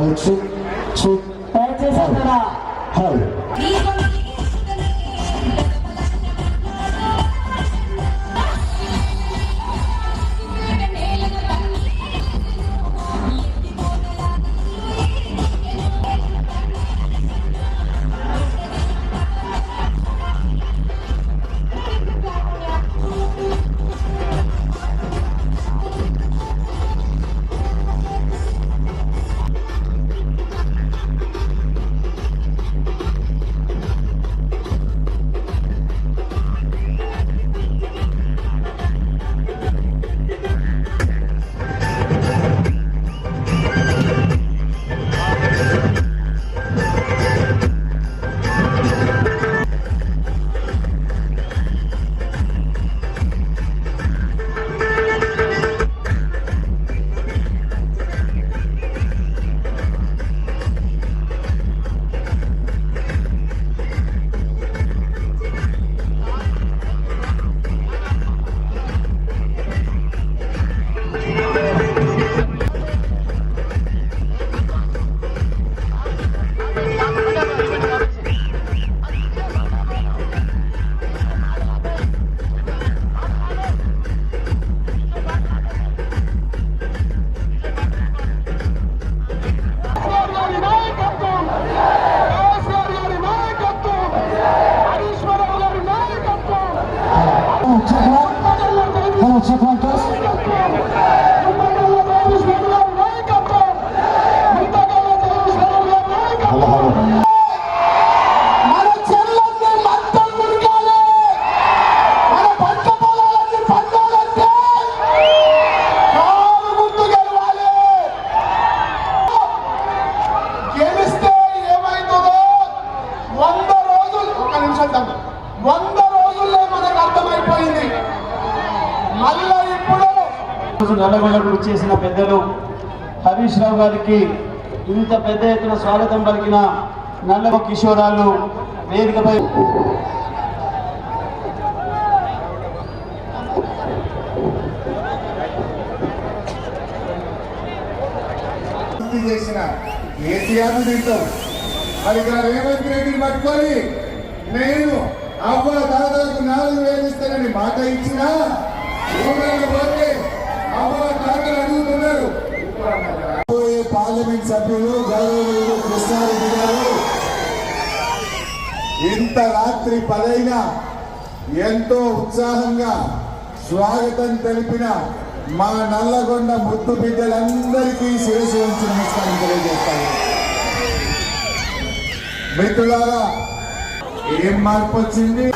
హల్ చిక్ చిక్ దయచేసి అక్కడ హల్ గారి Hello, check one. Hello, check one, guys. గారికి ఇంత పెద్ద ఎత్తున స్వాగతం పలికిన నల్లమ కిషోరాలు వేదికపై చేసిన కేసీఆర్ దీంతో. అది రేవంత్ రెడ్డిని పట్టుకొని నేను అవ్వ దాదాపు నాలుగు వేలు ఇస్తానని మాట ఇచ్చినా పోతే అవ్వ తాతలు అడుగుతున్నారు. రాబోయే పార్లమెంట్ సభ్యులు గౌరవులు కృష్ణారెడ్డి గారు. ఇంత రాత్రి పదైనా ఎంతో ఉత్సాహంగా స్వాగతం తెలిపిన మా నల్లగొండ ముద్దు బిడ్డలందరికీ శిరసు ఉంచి నమస్కారం తెలియజేస్తాను. మిత్రులారా ఏం మార్పు వచ్చింది?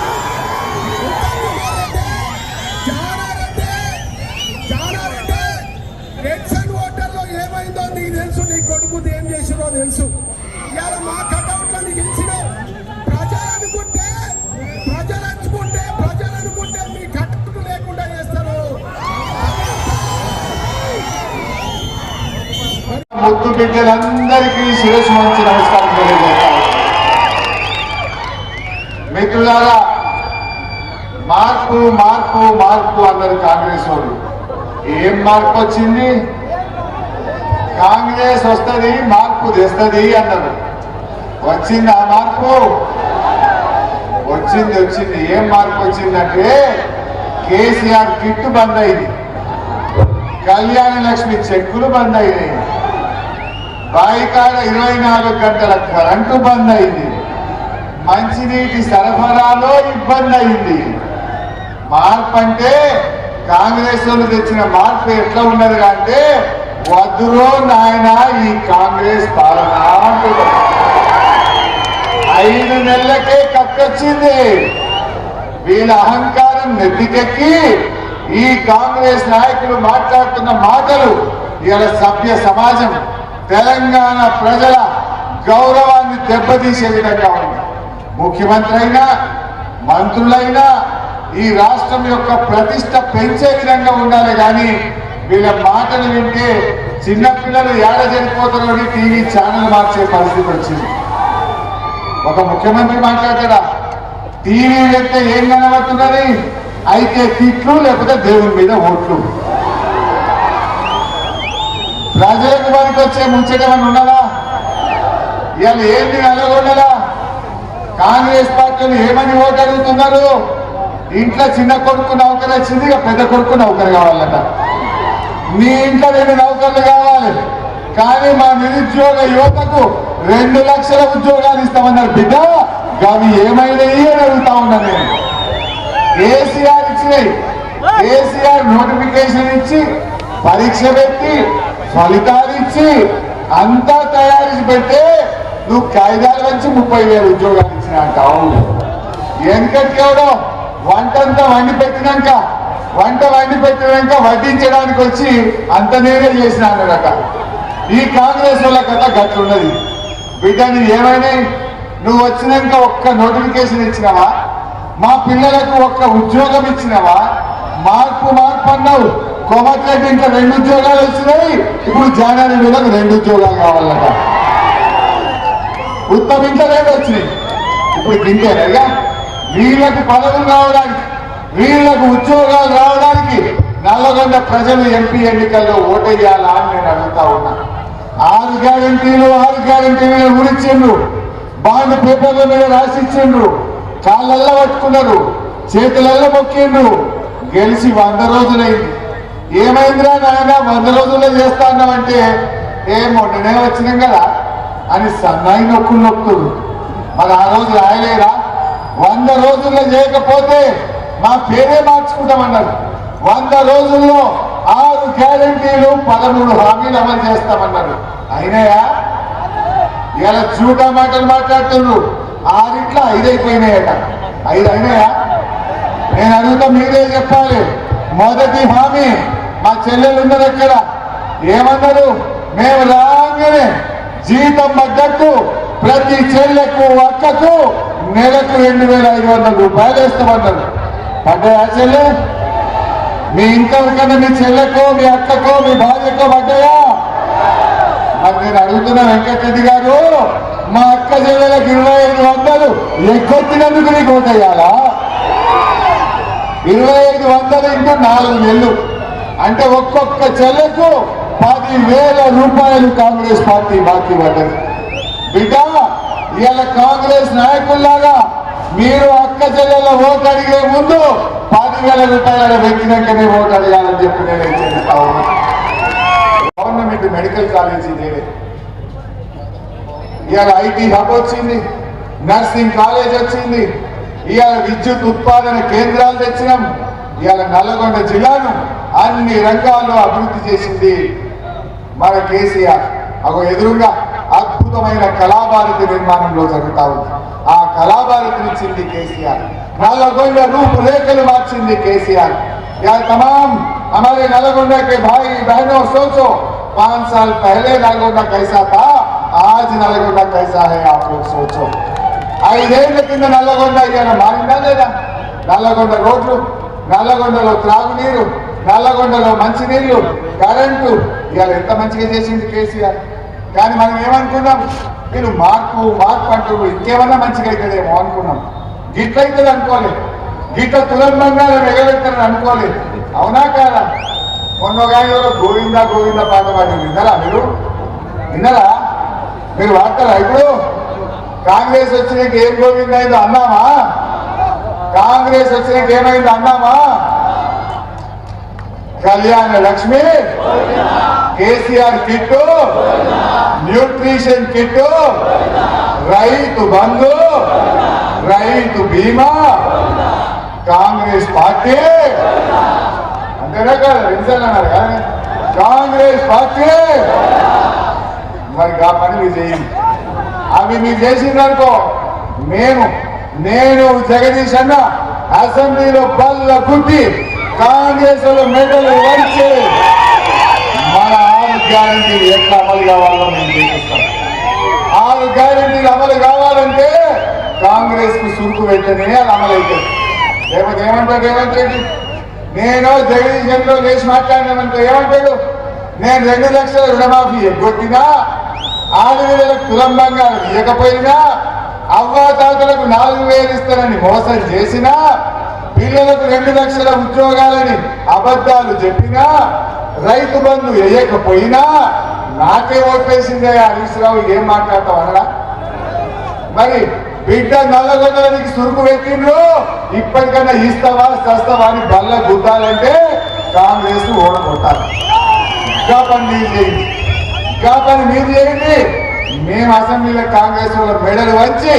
తెలుసు. ఇవాళ మా కటౌట్లను నీకు ఇచ్చినావు ప్రజలు అనుకుంటే ప్రజలు అనుకుంటే ప్రజలు అనుకుంటే మీ కటౌట్ లేకుండా చేస్తారు. ముద్దు బిడ్డలందరికీ శిరసు వంచి నమస్కారం తెలియజేస్తాను మిత్రులారా మార్పు మార్పు మార్పు అన్నారు కాంగ్రెస్ వాళ్ళు. ఏం మార్పు వచ్చింది? కాంగ్రెస్ వస్తుంది మార్పు తెస్తుంది అన్నారు. వచ్చింది ఆ మార్పు? వచ్చింది వచ్చింది. ఏం మార్పు వచ్చిందంటే కేసీఆర్ కిట్ బంద్ అయింది. కళ్యాణ లక్ష్మి చెక్కులు బంద్ అయినాయి. బాయికాడ ఇరవై నాలుగు గంటల కరెంటు బంద్ అయింది. మంచినీటి సరఫరాలో ఇబ్బంది అయింది. మార్పు అంటే కాంగ్రెస్ వాళ్ళు తెచ్చిన మార్పు ఎట్లా ఉన్నది అంటే వద్దురో నాయన ఈ కాంగ్రెస్ పాలన అంటున్నారు. ఐదు నెలలకే కక్కొచ్చింది వీళ్ళ అహంకారం నెత్తికెక్కి ఈ కాంగ్రెస్ నాయకులు మాట్లాడుతున్న మాటలు ఇవాళ సభ్య సమాజం తెలంగాణ ప్రజల గౌరవాన్ని దెబ్బతీసే విధంగా ఉంది ముఖ్యమంత్రి అయినా మంత్రులైనా ఈ రాష్ట్రం యొక్క ప్రతిష్ట పెంచే విధంగా ఉండాలి కానీ వీళ్ళ మాటలు వింటే చిన్నపిల్లలు ఏడ చనిపోతారని టీవీ ఛానల్ మార్చే పరిస్థితి వచ్చింది. ఒక ముఖ్యమంత్రి మాట్లాడతాడా? టీవీ వెళ్తే ఏం కనబడుతున్నది? అయితే తిట్లు లేకపోతే దేవుని మీద ఓట్లు. ప్రజలకు వారికి వచ్చే ముచ్చటమని ఉన్నదా? ఇవాళ ఏంటి నల్లగొండలా? కాంగ్రెస్ పార్టీలు ఏమని ఓటు అడుగుతున్నారు ఇంట్లో చిన్న కొడుకు నౌకరు వచ్చింది ఇక పెద్ద కొడుకు నౌకరు కావాలట. మీ ఇంట్లో రెండు నౌకర్లు కావాలి. కానీ మా నిరుద్యోగ యువతకు రెండు లక్షల ఉద్యోగాలు ఇస్తామన్నారు. బిడ్డ అవి ఏమైనాయి అని అడుగుతా ఉన్నా నేను. కేసీఆర్ ఇచ్చినాయి కేసీఆర్ నోటిఫికేషన్ ఇచ్చి పరీక్ష పెట్టి ఫలితాలు ఇచ్చి అంతా తయారు పెడితే నువ్వు కాయిదాల నుంచి ముప్పై వేల ఉద్యోగాలు ఇచ్చిన అంటావు. ఎందుకంటే వంటంతా వండి పెట్టినాక వంట వండి పెట్టినాక వడ్డించడానికి వచ్చి అంత నేనే చేసిన అన్నాడట ఈ కాంగ్రెస్ వాళ్ళ కథ గట్లున్నది. బిడ్డ నువ్వు ఏమైనా నువ్వు వచ్చినాక ఒక్క నోటిఫికేషన్ ఇచ్చినావా? మా పిల్లలకు ఒక్క ఉద్యోగం ఇచ్చినావా? మార్పు మార్పు అన్నావు. కోమటిరెడ్డి ఇంకా రెండు ఉద్యోగాలు వచ్చినాయి. ఇప్పుడు జానారి వీళ్ళకి రెండు ఉద్యోగాలు కావాలట. ఉత్తమ ఇంకా రెండు వచ్చినాయి. ఇప్పుడు తింటేనయ్యా వీళ్ళకి పదవులు కావడానికి వీళ్ళకు ఉద్యోగాలు రావడానికి నల్లగొండ ప్రజలు ఎంపీ ఎన్నికల్లో ఓటేయాలా అని నేను అడుగుతా ఉన్నా. ఆరు గ్యారంటీలు ఆరు గ్యారంటీలు గురించిండ్రు బాండ్ పేపర్ల మీద రాసిచ్చిండ్రు. కాళ్ళల్లో పట్టుకున్నారు. చేతులల్లో మొక్కిండ్రు. గెలిచి వంద రోజులైంది. ఏమైందిరా నాయన వంద రోజుల్లో చేస్తా అన్నామంటే ఏ మొన్ననే వచ్చినాం కదా అని సన్నాయి నొక్కులు నొక్కులు. మరి ఆ రోజు రాయలేరా? వంద రోజుల్లో చేయకపోతే మా పేరే మార్చుకుంటామన్నారు. వంద రోజుల్లో ఆరు గ్యారంటీలు పదమూడు హామీలు అమలు చేస్తామన్నారు. అయినాయా? ఇలా చూటా మాటలు మాట్లాడుతున్నారు. ఆరిట్లా ఐదైపోయినాయట. ఐదు అయినాయా? నేను అడుగుతా మీరే చెప్పాలి. మొదటి హామీ మా చెల్లెలు ఉన్నది ఎక్కడ? ఏమన్నారు? మేము రాగానే జీతం మద్దతు ప్రతి చెల్లెకు అక్కకు నెలకు రెండు వేల ఐదు వందల రూపాయలు వేస్తామన్నారు. పడ్డాయా చెల్లె మీ ఇంట్లో కన్నా మీ చెల్లెకో మీ అక్కకో మీ భార్యకో పడ్డాయా మరి నేను అడుగుతున్న వెంకటరెడ్డి గారు మా అక్క చెల్లెలకు ఇరవై ఐదు వందలు ఎక్కొచ్చినందుకు నీకు ఓటేయాలా ఇరవై ఐదు వందలు ఇంకా నాలుగు నెలలు. అంటే ఒక్కొక్క చెల్లెకు పదివేల రూపాయలు కాంగ్రెస్ పార్టీ బాకీ పడ్డది బిడ్డ ఇవాళ కాంగ్రెస్ నాయకుల్లాగా మీరు అక్క చెల్లెల ఓటు అడిగే ముందు పదివేల రూపాయల వ్యక్తినక్కనే ఓటు అడగాలని చెప్పి నేను హెచ్చరిస్తా గవర్నమెంట్ మెడికల్ కాలేజీ లేదు ఇవాళ ఐటీ హబ్ వచ్చింది నర్సింగ్ కాలేజ్ వచ్చింది ఇవాళ విద్యుత్ ఉత్పాదన కేంద్రాలు తెచ్చినాం ఇవాళ నల్లగొండ జిల్లాను అన్ని రంగాల్లో అభివృద్ధి చేసింది మన కేసీఆర్. అగో ఎదురుగా అద్భుతమైన కళాభారతి నిర్మాణంలో జరుగుతా ఉంది. ఆ కళాభారతిని ఇచ్చింది కేసీఆర్ నల్లగొండ రూపురేఖలు మార్చింది కేసీఆర్ यार तमाम हमारे नालगोंडा के भाई बहनों सोचो पांच साल पहले नालगोंडा कैसा था आज नालगोंडा कैसा है आप लोग सोचो ఐదేళ్ల కింద నల్లగొండ ఇవాళ మారిందా లేదా నల్లగొండ రోడ్లు నల్లగొండలో త్రాగునీరు నల్లగొండలో మంచినీళ్లు కరెంటు ఇవాళ ఎంత మంచిగా చేసింది కేసీఆర్ కానీ మనం ఏమనుకున్నాం మీరు మార్పు మార్పు అంటూ ఇంకేమన్నా మంచిగా అవుతుందేమో అనుకున్నాం గిట్లయితుంది అనుకోలేదు. గిట్ల తులం బంగారం ఎగబెట్టారని అనుకోలేదు. అవునా కాదా? మొన్నగా గోవింద గోవింద గోవిందా గోవిందా పాట పాడి విన్నారా మీరు? విన్నారా? మీరు వాడతారా ఇప్పుడు? కాంగ్రెస్ వచ్చినాక ఏం గోవింద అయిందో అన్నామా కాంగ్రెస్ వచ్చినాక ఏమైందో అన్నామా Kalyana Lakshmi. KCR kit. Nutrition kit. Rythu Bandhu. Rythu Bima. Congress party. అంతేనా కాదు రెండుసార్లు అన్నారు కానీ కాంగ్రెస్ పార్టీ. మరి ఆ పని మీరు చేయండి. అవి మీరు చేసిందనుకో మేము నేను జగదీష్ అన్న అసెంబ్లీలో బల్ల కుట్టి కాంగ్రెస్లో మెడలు వంచి మన ఆరు గ్యారంటీలు ఎట్లా అమలు కావాలో మేము చూపిస్తాం ఆరు గ్యారంటీలు అమలు కావాలంటే కాంగ్రెస్కు సురుకు పెట్టనే అది అమలు అవుతుంది లేకపోతే ఏమంటాడు రేవంత్ రెడ్డి? నేను జగదీశంలో లేచి మాట్లాడినామంటే ఏమంటాడు? నేను రెండు లక్షల రుణమాఫీ ఎగ్గొట్టినా ఆడపిల్లలకు తులం బంగారం ఇవ్వకపోయినా అవ్వాతాతలకు నాలుగు వేలు ఇస్తానని మోసం చేసినా పిల్లలకు రెండు లక్షల ఉద్యోగాలని అబద్ధాలు చెప్పినా రైతు బంధు వేయకపోయినా నాకే ఓట్లేసిందే హరీష్ రావు ఏం మాట్లాడతావరా మరి బిడ్డ నల్లగొండలకి సురుకు పెట్టిండ్రు ఇప్పటికన్నా ఇస్తావా చస్తావా అని బల్ల గుద్దాలంటే కాంగ్రెస్ ఓడగొట్టాలి. ఇంకా పని మీరు చేయండి. ఇంకా పని మీరు చేయండి. మేము అసెంబ్లీలో కాంగ్రెస్ వాళ్ళ మెడలు వంచి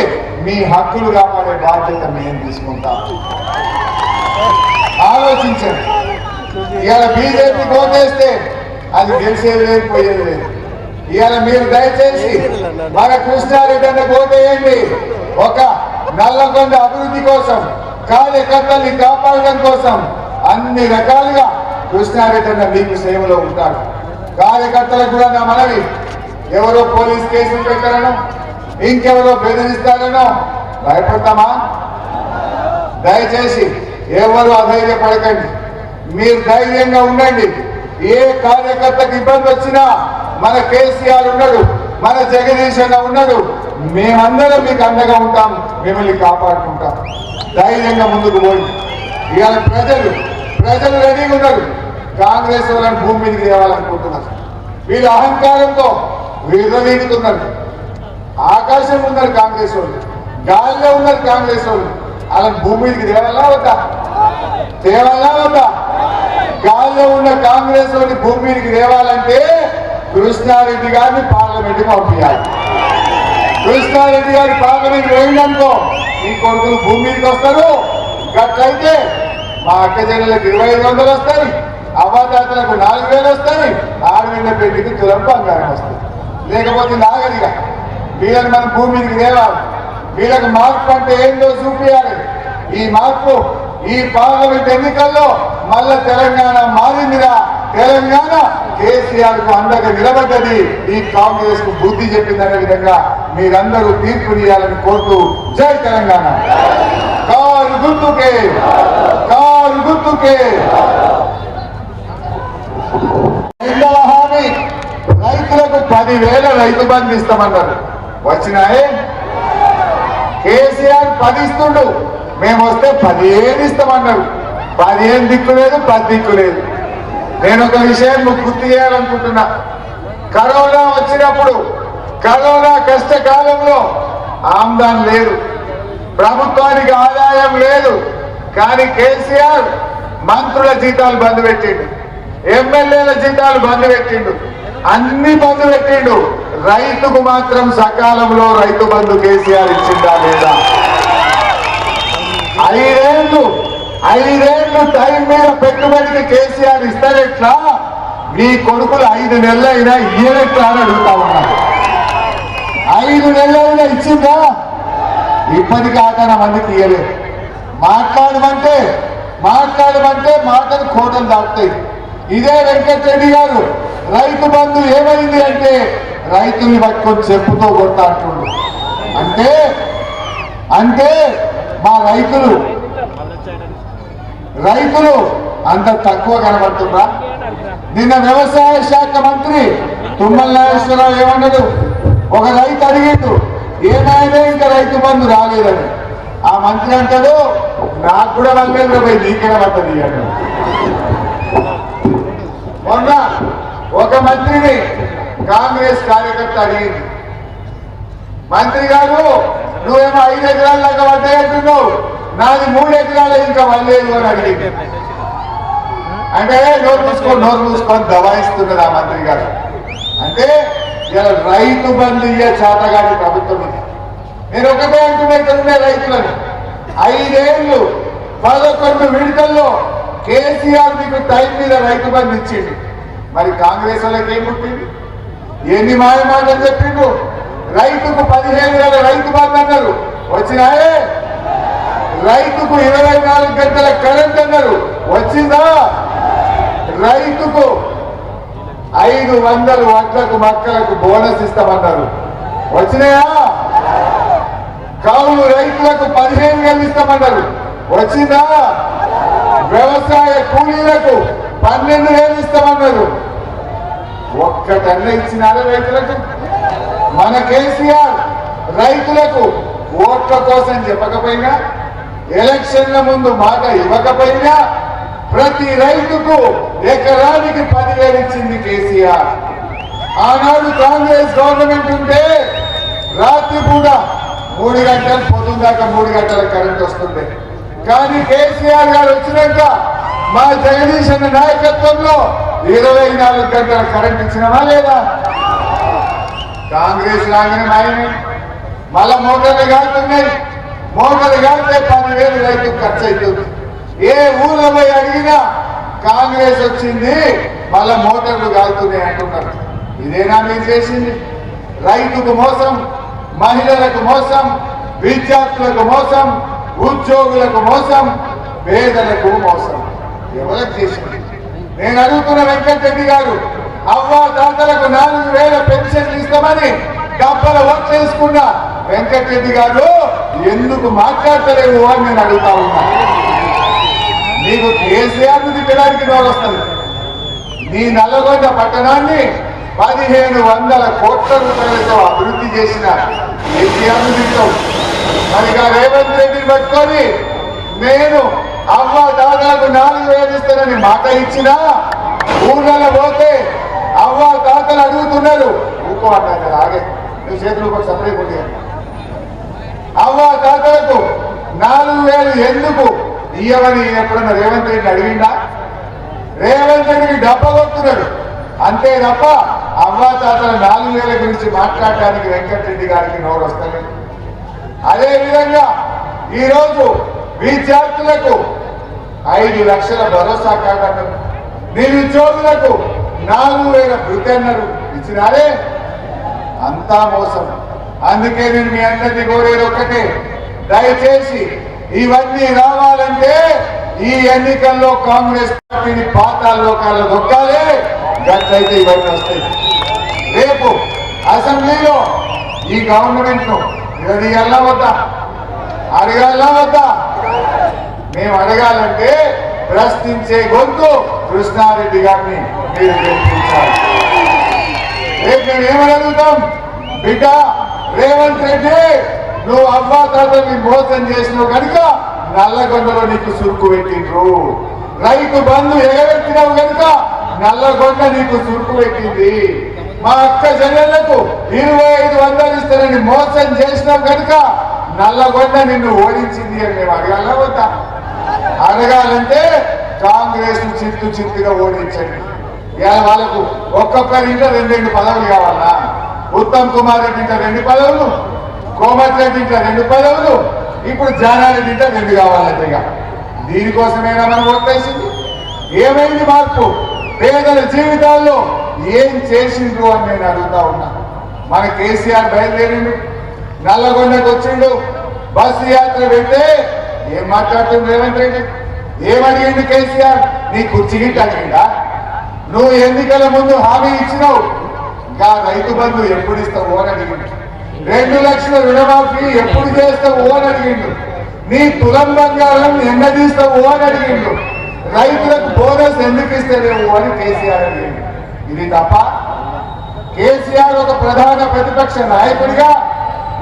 మీ హక్కులు కాపాడే బాధ్యత మేము తీసుకుంటాం ఆలోచించండి. ఇవాళ బీజేపీ ఓటేస్తే అది గెలిచేది లేదు పోయేది లేదు. ఇవాళ మీరు దయచేసి మన కృష్ణారెడ్డి అన్న ఓటేయండి ఒక నల్లగొండ అభివృద్ధి కోసం కార్యకర్తల్ని కాపాడడం కోసం అన్ని రకాలుగా కృష్ణారెడ్డి అన్న మీకు సేవలో ఉంటాడు. కార్యకర్తలకు కూడా నా మనవి. ఎవరో పోలీస్ కేసులు పెట్టారనో ఇంకెవరో బెదిరిస్తారనో భయపడతామా? దయచేసి ఎవరు అధైర్యపడకండి. మీరు ధైర్యంగా ఉండండి. ఏ కార్యకర్తకు ఇబ్బంది వచ్చినా మన కేసీఆర్ ఉన్నాడు మన జగదీష్ అన్న ఉన్నాడు మేమందరం మీకు అండగా ఉంటాం మిమ్మల్ని కాపాడుకుంటాం. ధైర్యంగా ముందుకు పోయి ఇవాళ ప్రజలు ప్రజలు రెడీగా ఉన్నారు. కాంగ్రెస్ వాళ్ళని భూమి మీదకి తేవాలనుకుంటున్నారు. వీళ్ళు అహంకారంతో విర్రవీగుతున్నారు. ఆకాశం ఉన్నారు కాంగ్రెస్ వాళ్ళు గాలిలో ఉన్నారు కాంగ్రెస్ వాళ్ళు. అలా భూమి మీదకి తేవాలా వద్దా? తేవాలా వద్దా? గాలిలో ఉన్న కాంగ్రెస్ వాళ్ళని భూమి మీదకి తేవాలంటే కృష్ణారెడ్డి గారిని పార్లమెంట్ పంపించాలి. కృష్ణారెడ్డి గారి పార్లమెంట్ పోయిందనుకో ఈ కొడుకులు భూమి మీదకి వస్తారు. గట్లయితే మా అక్క జనులకు ఇరవై ఐదు వందలు వస్తాయి అవ్వదాతలకు నాలుగు వేలు వస్తాయి ఆడవిన్న పెళ్ళికి తులం బంగారం వస్తుంది లేకపోతే నాగరిగా వీళ్ళని మనం భూమి మీదకి తేవాలి. వీళ్ళకి మార్పు అంటే ఏందో చూపించాలి ఈ మార్పు ఈ పార్లమెంట్ ఎన్నికల్లో మళ్ళా తెలంగాణ మారిందిరా. తెలంగాణ కేసీఆర్కు అండగా నిలబడ్డది. ఈ కాంగ్రెస్కు బుద్ధి చెప్పిందనే విధంగా మీరందరూ తీర్పునియాలని కోరుతూ జై తెలంగాణ. కారు గుర్తుకే కారు గుర్తుకే. హామీ రైతులకు పదివేల రైతు బంధు ఇస్తామన్నారు. వచ్చినాయే? కేసీఆర్ పది ఇస్తుండు మేము వస్తే పదిహేను ఇస్తామన్నారు. పదిహేను దిక్కు లేదు పది దిక్కు లేదు. నేను ఒక విషయం గుర్తు చేయాలనుకుంటున్నా. కరోనా వచ్చినప్పుడు కరోనా కష్టకాలంలో ఆమ్దాన్ లేదు. ప్రభుత్వానికి ఆదాయం లేదు. కానీ కేసీఆర్ మంత్రుల జీతాలు బంద్ పెట్టిండు. ఎమ్మెల్యేల జీతాలు బంద్ పెట్టిండు. అన్ని బంద్ పెట్టిండు. రైతుకు మాత్రం సకాలంలో రైతు బంధు కేసీఆర్ ఇచ్చిందా లేదా? ఐదేళ్ళు ఐదేళ్ళు టైం మీద పెట్టుబడికి కేసీఆర్ ఇస్తారెట్లా మీ కొడుకులు ఐదు నెలలైనా ఇయ్యనెట్లా అని అడుగుతా ఉన్నారు ఐదు నెలలైనా ఇచ్చిందా? ఇప్పటికి ఆకన మందికి ఇయ్యలేదు మాట్లాడమంటే మాట్లాడమంటే మాటలు కోటలు దాటుతాయి. ఇదే వెంకటరెడ్డి గారు. రైతు బంధు ఏమైంది అంటే రైతుల్ని పట్టుకొని చెప్పుతో కొడతా అంటుండు. అంటే అంటే మా రైతులు రైతులు అంత తక్కువ కనబడుతుందా? నిన్న వ్యవసాయ శాఖ మంత్రి తుమ్మల నాగేశ్వరరావు ఏమన్నాడు? ఒక రైతు అడిగిండు ఏమైనా ఇంకా రైతు బంధు రాలేదని? ఆ మంత్రి అంటాడు నాకు కూడా వల్లేదు పోయి నీకెడ పడ్డది అన్నాడు మొన్న ఒక మంత్రిని కాంగ్రెస్ కార్యకర్త అడిగింది. మంత్రి గారు నువ్వేమో ఐదు ఎకరాల దాకా పడ్డాయంటున్నావు నాది మూడు ఎకరాలు ఇంకా వల్లేదు అని అడిగింది. అంటే నోరు మూసుకొని నోరు మూసుకొని దబాయిస్తున్నది ఆ మంత్రి గారు. అంటే ఇలా రైతు బంధు ఇయ్య చేతగాని ప్రభుత్వం ఇది నేను ఒకటే అంటున్నా ఇక్కడ ఉండే రైతులను. ఐదేళ్ళు పదకొండు విడతల్లో కేసీఆర్ మీకు టైం మీద రైతు బంధు ఇచ్చింది మరి కాంగ్రెస్ వాళ్ళకి ఏం పుట్టింది ఎన్ని మాయ మాటలు చెప్పిండు రైతుకు పదిహేను వేల రైతు బాధ అన్నారు. వచ్చినాయే? రైతుకు ఇరవై నాలుగు గంటల కరెంట్ అన్నారు. వచ్చిందా? రైతుకు ఐదు వందల వడ్లకు మక్కలకు బోనస్ ఇస్తామన్నారు. వచ్చినాయా? కౌలు రైతులకు పదిహేను వేలు ఇస్తామన్నారు. వచ్చిందా? వ్యవసాయ కూలీలకు పన్నెండు వేలు ఇస్తామన్నారు. ఒక్కటన్న అరవై రైతులకు మన కేసీఆర్ రైతులకు ఓట్ల కోసం చెప్పకపోయినా ఎలక్షన్ల ముందు మాట ఇవ్వకపోయినా ప్రతి రైతుకు ఎకరానికి పదివేలు ఇచ్చింది కేసీఆర్. ఆనాడు కాంగ్రెస్ గవర్నమెంట్ ఉంటే రాత్రి కూడా మూడు గంటలు పొద్దున్న దాకా మూడు గంటల కరెంట్ వస్తుంది కానీ కేసీఆర్ గారు వచ్చినాక మా జగదీశ్ అన్న నాయకత్వంలో ఇరవై నాలుగు గంటల కరెంట్ ఇచ్చినామా లేదా? కాంగ్రెస్ రాగానే మాయమే. మళ్ళా మోటార్లు కాలుతున్నాయి మోటార్లు కాలితే పదివేలు రైతు ఖర్చు అవుతుంది ఏ ఊళ్ళో పోయి అడిగినా కాంగ్రెస్ వచ్చింది మళ్ళా మోటార్లు కాలుతున్నాయి అంటున్నారు. ఇదేనా మీరు చేసింది? రైతుకు మోసం మహిళలకు మోసం విద్యార్థులకు మోసం ఉద్యోగులకు మోసం పేదలకు మోసం. ఎవరికి చేసింది? నేను అడుగుతున్న వెంకటరెడ్డి గారు అవ్వా తాతలకు నాలుగు వేల పెన్షన్లు ఇస్తామని డబ్బల వర్క్ చేసుకున్న వెంకటరెడ్డి గారు ఎందుకు మాట్లాడతలేవు అని నేను అడుగుతా ఉన్నా. నీకు కేసీఆర్ తిట్టడానికి నోరొస్తుంది నీ నల్లగొండ పట్టణాన్ని పదిహేను వందల కోట్ల రూపాయలతో అభివృద్ధి చేసిన కేసీఆర్ తిట్టావు మరిగా రేవంత్ రెడ్డిని పట్టుకొని నేను అవ్వ తాతలకు నాలుగు వేలు ఇస్తానని మాట ఇచ్చినా ఊర్లలో పోతే అవ్వ తాతలు అడుగుతున్నారు. ఊకో అంటారు కదా ఆగే. నువ్వు చేతులు ఒక సపరేట్ ఉంది అవ్వ తాతలకు నాలుగు వేలు ఎందుకు ఇయ్యమని ఎప్పుడన్నా రేవంత్ రెడ్డి అడిగిందా రేవంత్ రెడ్డికి డబ్బగొడుతున్నాడు అంతే తప్ప అవ్వ తాతల నాలుగు వేల గురించి మాట్లాడటానికి వెంకటరెడ్డి గారికి నోరు వస్తలేదు. అదే విధంగా ఈరోజు విద్యార్థులకు ఐదు లక్షల భరోసా కాదన్నారు నిరుద్యోగులకు నాలుగు వేల వృద్ధన్నారు ఇచ్చినారే? అంతా మోసం. అందుకే నేను మీ అందరినీ కోరేది ఒకటే దయచేసి ఇవన్నీ రావాలంటే ఈ ఎన్నికల్లో కాంగ్రెస్ పార్టీని పాతాల లోకాల్లో దొక్కాలి. గట్లయితే ఇవన్నీ వస్తాయి. రేపు అసెంబ్లీలో ఈ గవర్నమెంట్ను నిలదీయాలా వద్దా అడగాలా వద్దా? మేము అడగాలంటే ప్రశ్నించే గొంతు కృష్ణారెడ్డి గారిని మీరు గెలిపించాలి రేపు మేము ఏమని అడుగుతాం? బిడ్డ రేవంత్ రెడ్డి నువ్వు అమ్మా తాతని మోసం చేసినావు కనుక నల్లగొండలో నీకు సురుకు పెట్టిండ్రు. రైతు బంధు ఎగబెట్టినావు కనుక నల్లగొండ నీకు సురుకు పెట్టింది. మా అక్క చెల్లెళ్ళకు ఇరవై ఐదు వందలు ఇస్తారని మోసం చేసినావు కనుక నల్లగొండ నిన్ను ఓడించింది అని మేము అడగాల. వద్దా అడగాలంటే కాంగ్రెస్ను చిత్తు చిత్తుగా ఓడించండి. ఇవాళ వాళ్ళకు ఒక్కొక్కరి ఇంట్లో రెండు రెండు పదవులు కావాలా? ఉత్తమ్ కుమార్ రెడ్డి ఇంట్లో రెండు పదవులు కోమటి రెడ్డి ఇంట్లో రెండు పదవులు ఇప్పుడు జానారెడ్డి ఇంట్లో రెండు కావాలంటే ఇక. దీనికోసమేనా మనం ఓట్లేసింది? ఏమైంది మార్పు? పేదల జీవితాల్లో ఏం చేసిండ్రు అని నేను అడుగుతా ఉన్నా. మన కేసీఆర్ బయలుదేరిండు. నల్లగొండకు వచ్చిండు. బస్సు యాత్ర పెడితే ఏం మాట్లాడుతుంది రేవంత్ రెడ్డి? ఏమడిగిండు కేసీఆర్? నీ కుర్చీ గిట్ట అడిగిందా నువ్వు ఎన్నికల ముందు హామీ ఇచ్చినావు. ఇంకా రైతు బంధు ఎప్పుడు ఇస్తావు అని అడిగిండు. రెండు లక్షల రుణమాఫీ ఎప్పుడు చేస్తావు అని అడిగిండు. నీ తులం బంగారం ఎన్న తీస్తావు అని అడిగిండు. రైతులకు బోనస్ ఎందుకు ఇస్తలేవు అని కేసీఆర్ అడిగిండు. ఇది తప్ప కేసీఆర్ ఒక ప్రధాన ప్రతిపక్ష నాయకుడిగా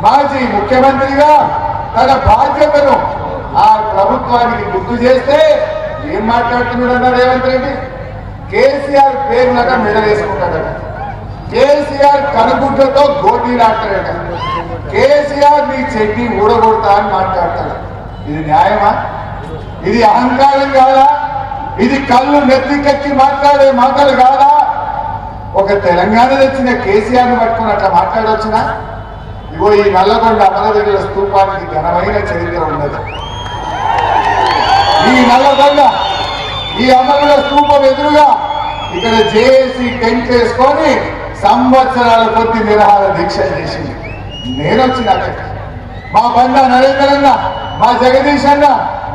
మాజీ ముఖ్యమంత్రిగా తన బాధ్యతను ఆ ప్రభుత్వానికి గుర్తు చేస్తే ఏం మాట్లాడుతున్నాడు అన్న రేవంత్ రెడ్డి? కేసీఆర్ పేరునట మెడలేసుకుంటాడట కేసీఆర్ కనుగుడ్లతో గోటీలాడతాడట. కేసీఆర్ నీ చెడ్డి ఊడగొడతా అని మాట్లాడతాడు. ఇది న్యాయమా? ఇది అహంకారం కాదా? ఇది కళ్ళు నెత్తికెక్కి మాట్లాడే మాటలు కాదా? ఒక తెలంగాణ తెచ్చిన కేసీఆర్ని పట్టుకుని అట్లా మాట్లాడవచ్చునా ఇగో ఈ నల్లగొండ అమరవీరుల స్థూపానికి ఘనమైన చరిత్ర ఉన్నది. ఈ నల్లగొండ ఈ అమరుల స్థూపం ఎదురుగా ఇక్కడ జేఏసీ టెంట్ వేసుకొని సంవత్సరాల కొద్ది నిరహార దీక్ష చేసింది. నేను వచ్చిన మా బండ నరేంద్రన్న మా జగదీష్ అన్న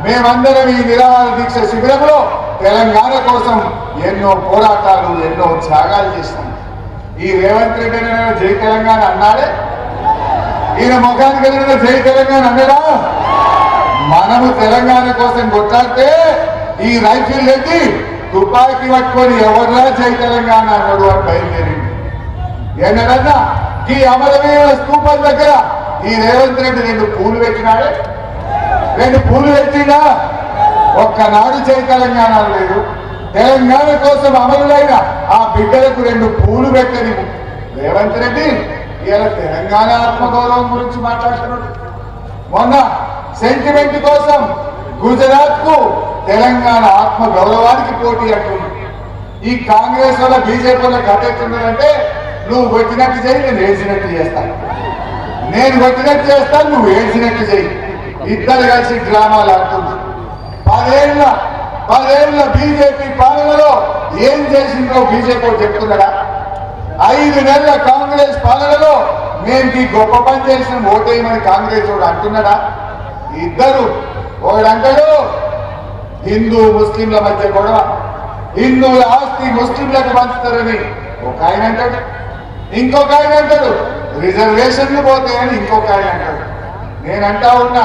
మేమందరం ఈ నిరాహార దీక్ష శిబిరంలో తెలంగాణ కోసం ఎన్నో పోరాటాలు ఎన్నో త్యాగాలు చేసినాం. ఈ రేవంత్ రెడ్డి జై తెలంగాణ అన్నాడే. ఈయన ముఖానికి వెళ్ళిన జై తెలంగాణ అన్నడా మనము తెలంగాణ కోసం కొట్లాడితే ఈ రైఫిల్ ఎత్తి తుపాకి పట్టుకొని ఎవరిలా జై తెలంగాణ అన్నాడు అని బయలుదేరింది. ఏంటన్నా ఈ అమరవీరుల స్తూపం దగ్గర ఈ రేవంత్ రెడ్డి రెండు పూలు పెట్టినాడే? రెండు పూలు పెట్టినా ఒక్కనాడు జై తెలంగాణ లేదు. తెలంగాణ కోసం అమరులైన ఆ బిడ్డలకు రెండు పూలు పెట్టని రేవంత్ రెడ్డి ఇలా తెలంగాణ ఆత్మగౌరవం గురించి మాట్లాడుతున్నాడు. మొన్న సెంటిమెంట్ కోసం గుజరాత్కు తెలంగాణ ఆత్మ గౌరవానికి పోటీ అంటున్నాడు. ఈ కాంగ్రెస్ వల్ల బీజేపీ వల్ల కట్టెత్తున్నదంటే నువ్వు కొట్టినట్టు చేయి నేను వేసినట్టు చేస్తాను నేను కొట్టినట్టు చేస్తాను నువ్వు వేసినట్టు చేయి ఇద్దరు కలిసి డ్రామాలు ఆడుతుంది పదేళ్ళ పదేళ్ళ బీజేపీ పాలనలో ఏం చేసిందో బీజేపీ చెప్తున్నాడా ఐదు నెలల కాంగ్రెస్ పాలనలో మేము ఈ గొప్ప పని చేసిన ఓటేయమని కాంగ్రెస్ వాడు అంటున్నాడా? ఇద్దరు. ఒకడంటాడు హిందూ ముస్లింల మధ్య గొడవ. హిందువుల ఆస్తి ముస్లింలకు పంచుతారని ఒక ఆయన అంటాడు. ఇంకొక ఆయన అంటాడు రిజర్వేషన్లు పోతాయని ఇంకొక ఆయన అంటాడు. నేనంటా ఉన్నా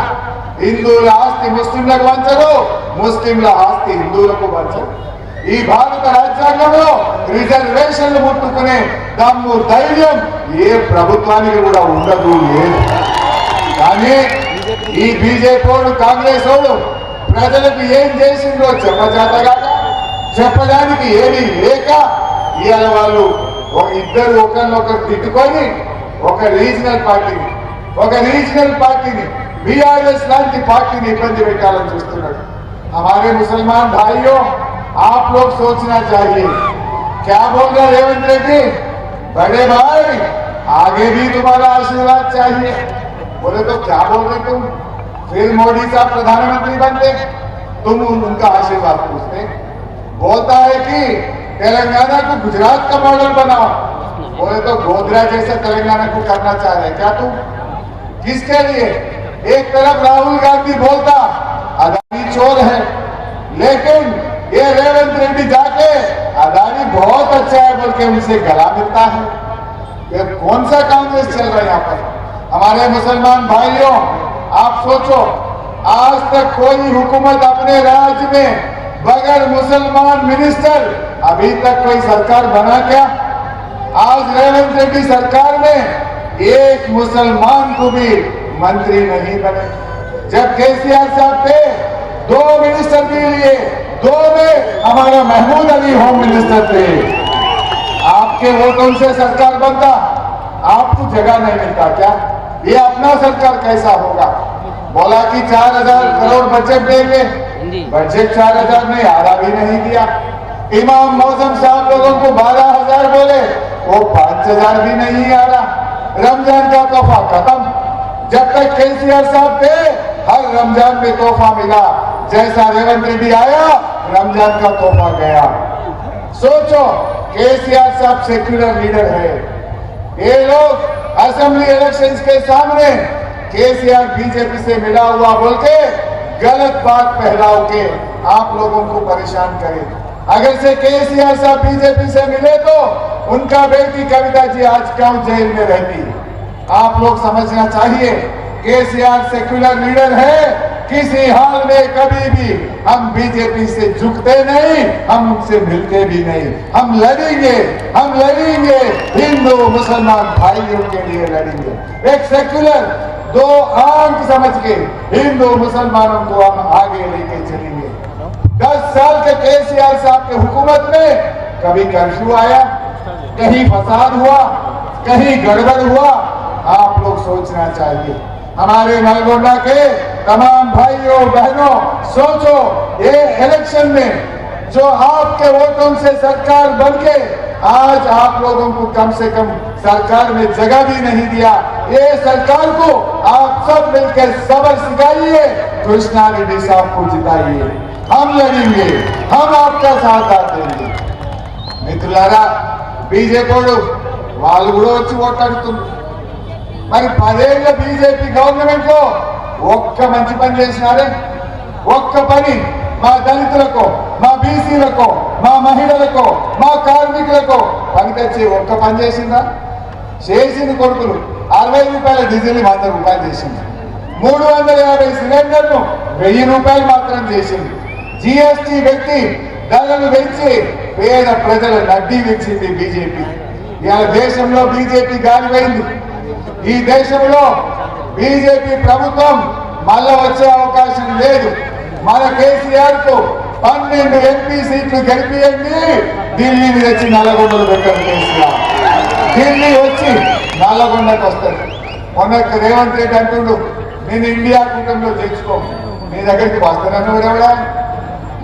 హిందువుల ఆస్తి ముస్లింలకు పంచరు ముస్లింల ఆస్తి హిందువులకు పంచరు. ఈ భారత రాజ్యాంగంలో రిజర్వేషన్లు ముట్టుకునే దమ్ము ధైర్యం ఏ ప్రభుత్వానికి కూడా ఉండదు లేదు కానీ ఈ బీజేపీ వాడు కాంగ్రెస్ వాడు ప్రజలకు ఏం చేసిందో చెప్పజాతగాక చెప్పడానికి ఏమీ లేక ఇవాళ వాళ్ళు ఒక ఇద్దరు ఒకరినొకరు తిట్టుకొని ఒక రీజనల్ పార్టీని ఒక రీజనల్ పార్టీని బీఆర్ఎస్ లాంటి పార్టీని ఇబ్బంది పెట్టాలని చూస్తున్నాడు हमारे मुसलमान भाइयों आप लोग सोचना चाहिए। क्या बोल रहे रेवंत रेड्डी बड़े भाई, आगे भी तुम्हारा आशीर्वाद चाहिए। बोले तो क्या बोल रहे तुम? फिर मोदी साहब प्रधानमंत्री बनते, तुम उनका आशीर्वाद पूछते। बोलता है कि तेलंगाना को गुजरात का मॉडल बनाओ। बोले तो गोधरा जैसा तेलंगाना को करना चाह रहे क्या तुम? किसके लिए? एक तरफ़ राहुल गांधी बोलता, अदानी चोर है। लेकिन ये रेवंत रेड्डी जाके अदानी बहुत अच्छा है बोल के उनसे गला मिलता है। ये कौन सा कांग्रेस चल रहा है यहाँ पर? हमारे मुसलमान भाइयों, आप सोचो, आज तक कोई हुकूमत अपने राज्य में बगैर मुसलमान मिनिस्टर अभी तक कोई सरकार बना क्या? आज रेवंत रेड्डी सरकार में एक मुसलमान को भी मंत्री नहीं बने। जब केसीआर साहब थे, दो मिनिस्टर के लिए, दो में हमारा महमूद अली होम मिनिस्टर थे। आपके वोटों से सरकार बनता? आपको जगह नहीं मिलता क्या? ये अपना सरकार कैसा होगा? बोला कि चार हज़ार करोड़ बजट देंगे। बजट चार हज़ार ने आधा भी नहीं दिया। इमाम मौसम साहब लोगों को बारह हज़ार बोले वो पाँच हज़ार भी नहीं आ रहा। रमज़ान का तोहफा खत्म। जब तक केसीआर साहब थे हर रमज़ान में तोहफा मिला। जैसा रेवंत रेड्डी आया रमज़ान का तोहफा गया। सोचो केसीआर साहब सेक्युलर लीडर है। ये लोग असेंबली इलेक्शंस के सामने केसीआर बीजेपी से मिला हुआ बोल के गलत बात फैलाओ के आप लोगों को परेशान करे। अगर से केसीआर साहब बीजेपी से मिले तो उनका बेटी कविता जी आज क्यों जेल में रहती? आप लोग समझना चाहिए केसीआर सेक्युलर लीडर है किसी हाल में कभी भी हम बीजेपी से झुकते नहीं, हम उनसे मिलते भी नहीं। हम लड़ेंगे हम लड़ेंगे, हिंदू, मुसलमान भाइयों के लिए लड़ेंगे। एक सेक्युलर दो आँख समझ के हिंदू, मुसलमानों को हम आगे लेके चलेंगे। दस साल के केसीआर साहब के हुकूमत में कभी कर्फ्यू आया, कहीं फसाद हुआ, कहीं गड़बड़ हुआ, आप लोग सोचना चाहिए। हमारे नलगोंडा के तमाम भाइयों बहनों सोचो ये इलेक्शन में जो आपके वोटों से सरकार बन के आज आप लोगों को कम से कम सरकार में जगह भी नहीं दिया ये सरकार को आप सब मिलकर सबर सिखाइए कृष्णा रेड्डी साहब को जिताइए हम लड़ेंगे हम आपका साथ देंगे మిత్రులారా బీజేపీ వాళ్ళు కూడా వచ్చి ఓట్లాడుతున్నారు మరి పదేళ్ల బీజేపీ గవర్నమెంట్ లో ఒక్క మంచి పని చేసినారే? ఒక్క పని మా దళితులకు మా బీసీలకు మా మహిళలకు మా కార్మికులకు పనికొచ్చి ఒక్క పని చేసిందా? చేసింది కొడుకులు. అరవై రూపాయల డీజిల్ వంద రూపాయలు చేసింది. మూడు వందల యాభై సిలిండర్ను వెయ్యి రూపాయలు మాత్రం చేసింది. జిఎస్టి వ్యక్తి ధరలు పెంచి పేద ప్రజల నడ్డీ విచ్చింది బీజేపీ. ఇవాళ దేశంలో బీజేపీ గాలిపోయింది. ఈ దేశంలో బీజేపీ ప్రభుత్వం మళ్ళా వచ్చే అవకాశం లేదు. మన కేసీఆర్కు పన్నెండు ఎంపీ సీట్లు గెలిపియండి. ఢిల్లీని తెచ్చి నల్లగొండలు పెట్టండి కేసీఆర్. ఢిల్లీ వచ్చి నల్లగొండకు వస్తుంది మొన్న రేవంత్ రెడ్డి అంటుండు నేను ఇండియా కూటమిలో తెచ్చుకో నీ దగ్గరికి వస్తానన్ను ఎవడా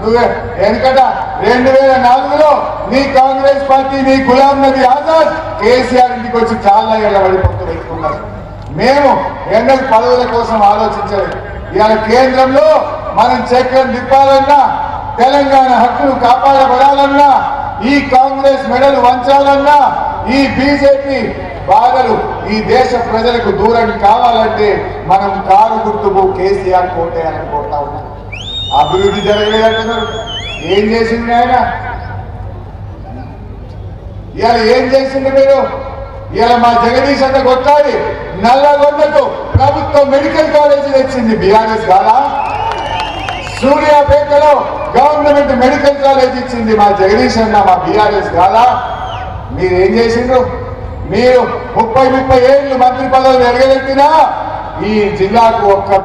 నువ్వే. ఎందుకట రెండు వేల నాలుగులో నీ కాంగ్రెస్ పార్టీ నీ గులాం నబీ ఆజాద్ కేసీఆర్ ఇంటికి వచ్చి చాలా ఏళ్ళ పడిపోతూ పెట్టుకున్నారు. మేము ఎన్నో పదవుల కోసం ఆలోచించలేదు. ఇవాళ కేంద్రంలో మనం చక్రం తిప్పాలన్నా తెలంగాణ హక్కులు కాపాడబడాలన్నా ఈ కాంగ్రెస్ మెడలు వంచాలన్నా ఈ బీజేపీ బాధలు ఈ దేశ ప్రజలకు దూరం కావాలంటే మనం కారు గుర్తుకు కేసీఆర్ కోటేయాలని కోరుతా ఉన్నాం. అభివృద్ధి జరగలేదంటున్నారు ఏం చేసింది ఆయన ఇవాళ ఏం చేసింది మీరు? ఇలా మా జగదీష్ అంత కొట్లాడి నల్లగొండకు ప్రభుత్వ మెడికల్ కాలేజీ తెచ్చింది బీఆర్ఎస్ కాదా సూర్యాపేటలో గవర్నమెంట్ మెడికల్ కాలేజ్ ఇచ్చింది మా జగదీష్ అన్న మా బీఆర్ఎస్ కాదా మీరేం చేసిండ్రు? మీరు ముప్పై ముప్పై ఏళ్ళు మంత్రి పదవులు ఎరగలెత్తినా ఈ జిల్లాకు ఒక్క